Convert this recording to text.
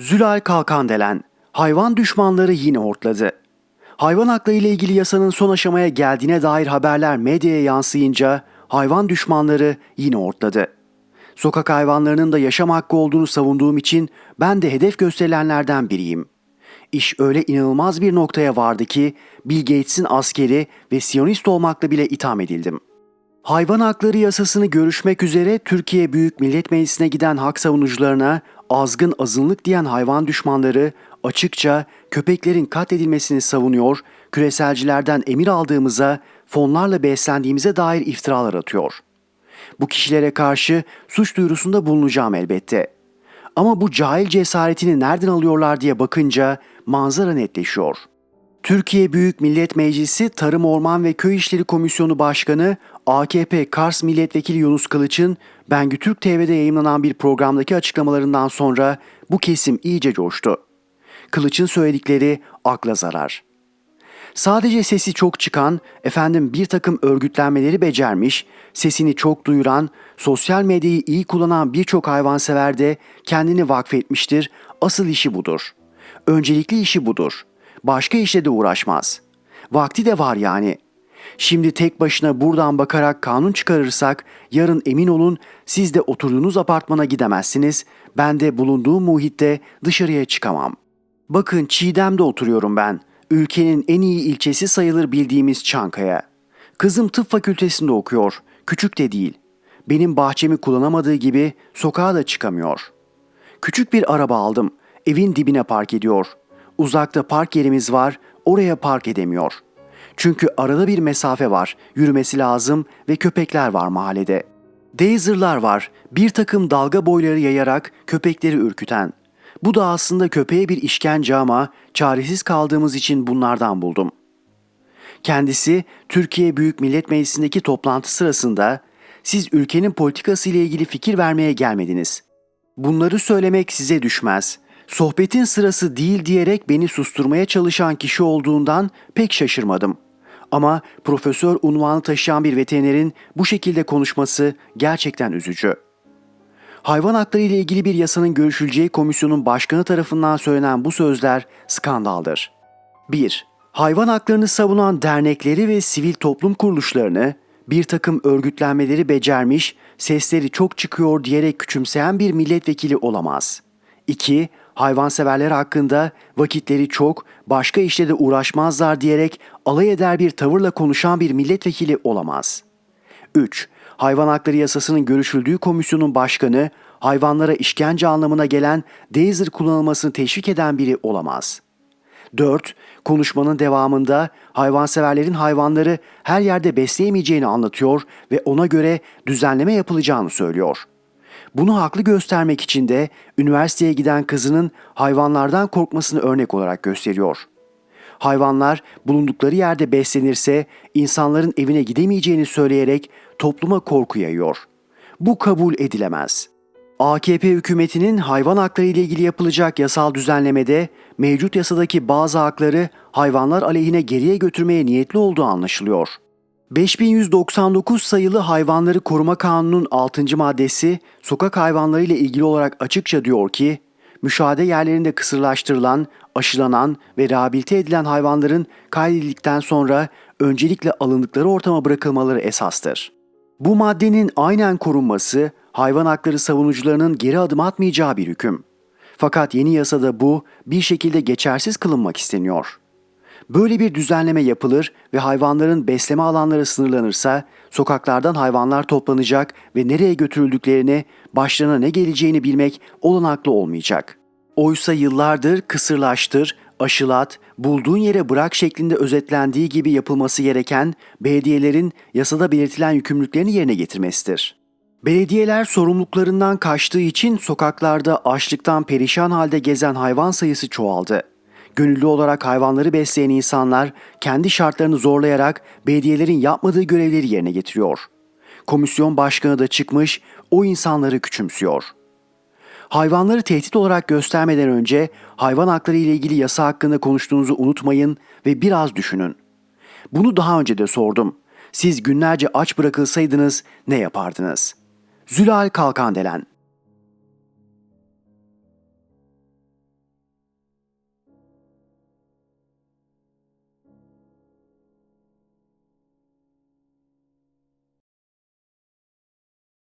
Zülal Kalkandelen, hayvan düşmanları yine hortladı. Hayvan hakları ile ilgili yasanın son aşamaya geldiğine dair haberler medyaya yansıyınca hayvan düşmanları yine hortladı. Sokak hayvanlarının da yaşam hakkı olduğunu savunduğum için ben de hedef gösterilenlerden biriyim. İş öyle inanılmaz bir noktaya vardı ki Bill Gates'in askeri ve Siyonist olmakla bile itham edildim. Hayvan hakları yasasını görüşmek üzere Türkiye Büyük Millet Meclisi'ne giden hak savunucularına azgın azınlık diyen hayvan düşmanları açıkça köpeklerin katledilmesini savunuyor, küreselcilerden emir aldığımıza, fonlarla beslendiğimize dair iftiralar atıyor. Bu kişilere karşı suç duyurusunda bulunacağım elbette. Ama bu cahil cesaretini nereden alıyorlar diye bakınca manzara netleşiyor. Türkiye Büyük Millet Meclisi Tarım Orman ve Köy İşleri Komisyonu Başkanı AKP Kars Milletvekili Yunus Kılıç'ın Bengü Türk TV'de yayınlanan bir programdaki açıklamalarından sonra bu kesim iyice coştu. Kılıç'ın söyledikleri akla zarar. Sadece sesi çok çıkan, efendim bir takım örgütlenmeleri becermiş, sesini çok duyuran, sosyal medyayı iyi kullanan birçok hayvansever de kendini vakfetmiştir. Asıl işi budur. Öncelikli işi budur. Başka işle de uğraşmaz. Vakti de var yani. Şimdi tek başına buradan bakarak kanun çıkarırsak yarın emin olun siz de oturduğunuz apartmana gidemezsiniz. Ben de bulunduğum muhitte dışarıya çıkamam. Bakın Çiğdem'de oturuyorum ben. Ülkenin en iyi ilçesi sayılır bildiğimiz Çankaya. Kızım tıp fakültesinde okuyor. Küçük de değil. Benim bahçemi kullanamadığı gibi sokağa da çıkamıyor. Küçük bir araba aldım. Evin dibine park ediyor. Uzakta park yerimiz var. Oraya park edemiyor. Çünkü arada bir mesafe var. Yürümesi lazım ve köpekler var mahallede. Dazer'lar var. Bir takım dalga boyları yayarak köpekleri ürküten. Bu da aslında köpeğe bir işkence ama çaresiz kaldığımız için bunlardan buldum. Kendisi Türkiye Büyük Millet Meclisi'ndeki toplantı sırasında siz ülkenin politikası ile ilgili fikir vermeye gelmediniz. Bunları söylemek size düşmez. Sohbetin sırası değil diyerek beni susturmaya çalışan kişi olduğundan pek şaşırmadım. Ama profesör unvanı taşıyan bir veterinerin bu şekilde konuşması gerçekten üzücü. Hayvan hakları ile ilgili bir yasanın görüşüleceği komisyonun başkanı tarafından söylenen bu sözler skandaldır. 1. Hayvan haklarını savunan dernekleri ve sivil toplum kuruluşlarını bir takım örgütlenmeleri becermiş, sesleri çok çıkıyor diyerek küçümseyen bir milletvekili olamaz. 2. Hayvanseverler hakkında vakitleri çok, başka işle de uğraşmazlar diyerek alay eder bir tavırla konuşan bir milletvekili olamaz. 3. Hayvan hakları yasasının görüşüldüğü komisyonun başkanı hayvanlara işkence anlamına gelen Dazer kullanılmasını teşvik eden biri olamaz. 4. Konuşmanın devamında hayvanseverlerin hayvanları her yerde besleyemeyeceğini anlatıyor ve ona göre düzenleme yapılacağını söylüyor. Bunu haklı göstermek için de üniversiteye giden kızının hayvanlardan korkmasını örnek olarak gösteriyor. Hayvanlar bulundukları yerde beslenirse insanların evine gidemeyeceğini söyleyerek topluma korku yayıyor. Bu kabul edilemez. AKP hükümetinin hayvan hakları ile ilgili yapılacak yasal düzenlemede mevcut yasadaki bazı hakları hayvanlar aleyhine geriye götürmeye niyetli olduğu anlaşılıyor. 5199 sayılı Hayvanları Koruma Kanunu'nun 6. maddesi sokak hayvanları ile ilgili olarak açıkça diyor ki, müşahede yerlerinde kısırlaştırılan, aşılanan ve rehabilite edilen hayvanların kaydedildikten sonra öncelikle alındıkları ortama bırakılmaları esastır. Bu maddenin aynen korunması hayvan hakları savunucularının geri adım atmayacağı bir hüküm. Fakat yeni yasada bu bir şekilde geçersiz kılınmak isteniyor. Böyle bir düzenleme yapılır ve hayvanların besleme alanları sınırlanırsa sokaklardan hayvanlar toplanacak ve nereye götürüldüklerini, başlarına ne geleceğini bilmek olanaklı olmayacak. Oysa yıllardır kısırlaştır, aşılat, bulduğun yere bırak şeklinde özetlendiği gibi yapılması gereken belediyelerin yasada belirtilen yükümlülüklerini yerine getirmesidir. Belediyeler sorumluluklarından kaçtığı için sokaklarda açlıktan perişan halde gezen hayvan sayısı çoğaldı. Gönüllü olarak hayvanları besleyen insanlar kendi şartlarını zorlayarak belediyelerin yapmadığı görevleri yerine getiriyor. Komisyon başkanı da çıkmış o insanları küçümsüyor. Hayvanları tehdit olarak göstermeden önce hayvan hakları ile ilgili yasa hakkında konuştuğunuzu unutmayın ve biraz düşünün. Bunu daha önce de sordum. Siz günlerce aç bırakılsaydınız ne yapardınız? Zülal Kalkandelen